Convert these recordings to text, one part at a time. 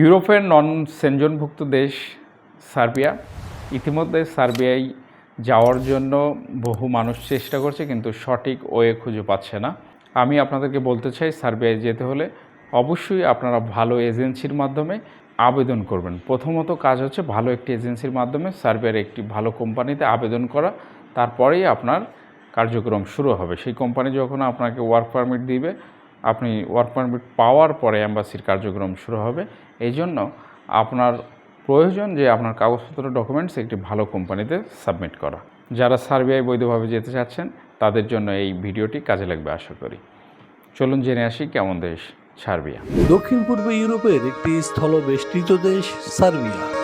ইউরোপের নন সেনজনভুক্ত দেশ সার্বিয়া। ইতিমধ্যে সার্বিয়ায় যাওয়ার জন্য বহু মানুষ চেষ্টা করছে, কিন্তু সঠিক ওয়ে খুঁজে পাচ্ছে না। আমি আপনাদেরকে বলতে চাই, সার্বিয়ায় যেতে হলে অবশ্যই আপনারা ভালো এজেন্সির মাধ্যমে আবেদন করবেন। প্রথমত কাজ হচ্ছে ভালো একটি এজেন্সির মাধ্যমে সার্বিয়ার একটি ভালো কোম্পানিতে আবেদন করা, তারপরেই আপনার কার্যক্রম শুরু হবে। সেই কোম্পানি যখন আপনাকে ওয়ার্ক পারমিট দিবে আপনি ওয়ার্ক পারমিট পাওয়ার পরে অ্যাম্বাসির কার্যক্রম শুরু হবে। এই জন্য আপনার প্রয়োজন যে আপনার কাগজপত্র ডকুমেন্টস একটি ভালো কোম্পানিতে সাবমিট করা। যারা সার্বিয়ায় বৈধভাবে যেতে চাচ্ছেন, তাদের জন্য এই ভিডিওটি কাজে লাগবে আশা করি। চলুন জেনে আসি কেমন দেশ সার্বিয়া। দক্ষিণ পূর্ব ইউরোপের একটি স্থলবেষ্টিত দেশ সার্বিয়া।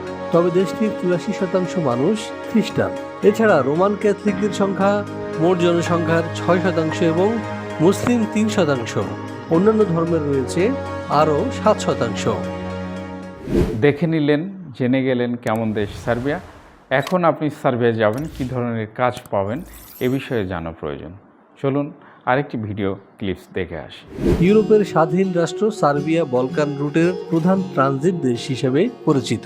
তবে দেশটির চুরাশি শতাংশ মানুষ খ্রিস্টান। এছাড়া রোমান ক্যাথলিকদের সংখ্যা মোট জনসংখ্যার ছয় শতাংশ এবং মুসলিম তিন শতাংশ। অন্যান্য ধর্মের রয়েছে আরও সাত শতাংশ। দেখে নিলেন জেনে গেলেন কেমন দেশ সার্বিয়া। এখন আপনি সার্বিয়া যাবেন কী ধরনের কাজ পাবেন এ বিষয়ে জানা প্রয়োজন। চলুন আরেকটি ভিডিও ক্লিপস দেখে আসি। ইউরোপের স্বাধীন রাষ্ট্র সার্বিয়া বলকান রুটের প্রধান ট্রানজিট দেশ হিসেবে পরিচিত।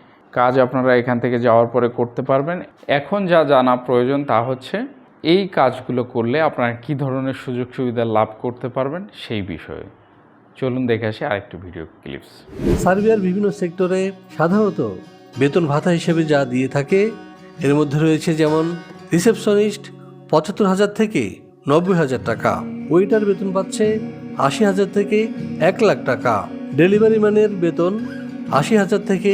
কাজ আপনারা এখান থেকে যাওয়ার পরে করতে পারবেন। এখন যা জানা প্রয়োজন তা হচ্ছে, এই কাজগুলো করলে আপনারা কী ধরনের সুযোগ সুবিধা লাভ করতে পারবেন সেই বিষয়ে। চলুন দেখে আসি আরেকটি ভিডিও ক্লিপস। সার্বিয়ার বিভিন্ন সেক্টরে সাধারণত বেতন ভাতা হিসেবে যা দিয়ে থাকে, এর মধ্যে রয়েছে যেমন রিসেপশনিস্ট পঁচাত্তর হাজার থেকে নব্বই হাজার টাকা, ওয়েটার বেতন পাচ্ছে আশি হাজার থেকে এক লাখ টাকা, ডেলিভারি ম্যানের বেতন আশি হাজার থেকে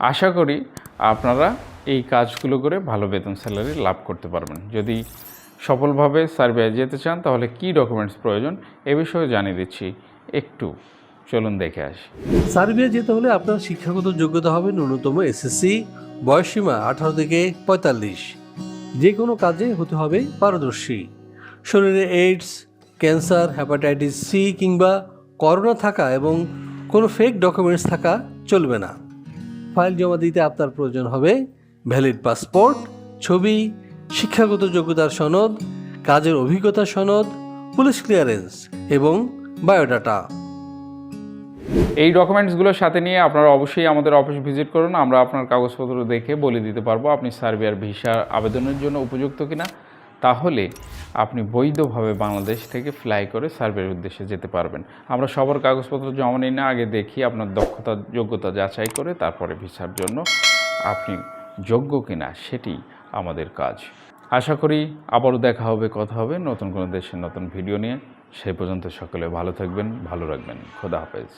আশা করি আপনারা এই কাজগুলো করে ভালো বেতন স্যালারি লাভ করতে পারবেন। যদি সফলভাবে সার্বিয়ায় যেতে চান, তাহলে কী ডকুমেন্টস প্রয়োজন এ বিষয়ে জানিয়ে দিচ্ছি। একটু চলুন দেখে আসি। সার্বিয়া যেতে হলে আপনার শিক্ষাগত যোগ্যতা হবে ন্যূনতম এসএসসি, বয়সসীমা আঠারো থেকে পঁয়তাল্লিশ। যে কোনো কাজে হতে হবে পারদর্শী। শরীরে এইডস, ক্যান্সার হ্যাপাটাইটিস সি কিংবা করোনা থাকা এবং কোনো ফেক ডকুমেন্টস থাকা চলবে না। ফাইল জমা দিতে আপনার প্রয়োজন হবে ভ্যালিড পাসপোর্ট, ছবি, শিক্ষাগত যোগ্যতার সনদ, কাজের অভিজ্ঞতা সনদ, পুলিশ ক্লিয়ারেন্স এবং বায়োডাটা। এই ডকুমেন্টসগুলো সাথে নিয়ে আপনারা অবশ্যই আমাদের অফিস ভিজিট করুন। আমরা আপনার কাগজপত্র দেখে বলে দিতে পারব আপনি সার্বিয়ার ভিসা আবেদনের জন্য উপযুক্ত কিনা। তাহলে আপনি বৈধভাবে বাংলাদেশ থেকে ফ্লাই করে সার্ভের উদ্দেশ্যে যেতে পারবেন। আমরা সবার কাগজপত্র জমা নিই না, আগে দেখি আপনার দক্ষতা, যোগ্যতা যাচাই করে তারপরে ভিসার জন্য আপনি যোগ্য কিনা সেটি আমাদের কাজ। আশা করি আবারও দেখা হবে, কথা হবে নতুন কোনো দেশের নতুন ভিডিও নিয়ে। সেই পর্যন্ত সকলে ভালো থাকবেন, ভালো রাখবেন। খোদা হাফেজ।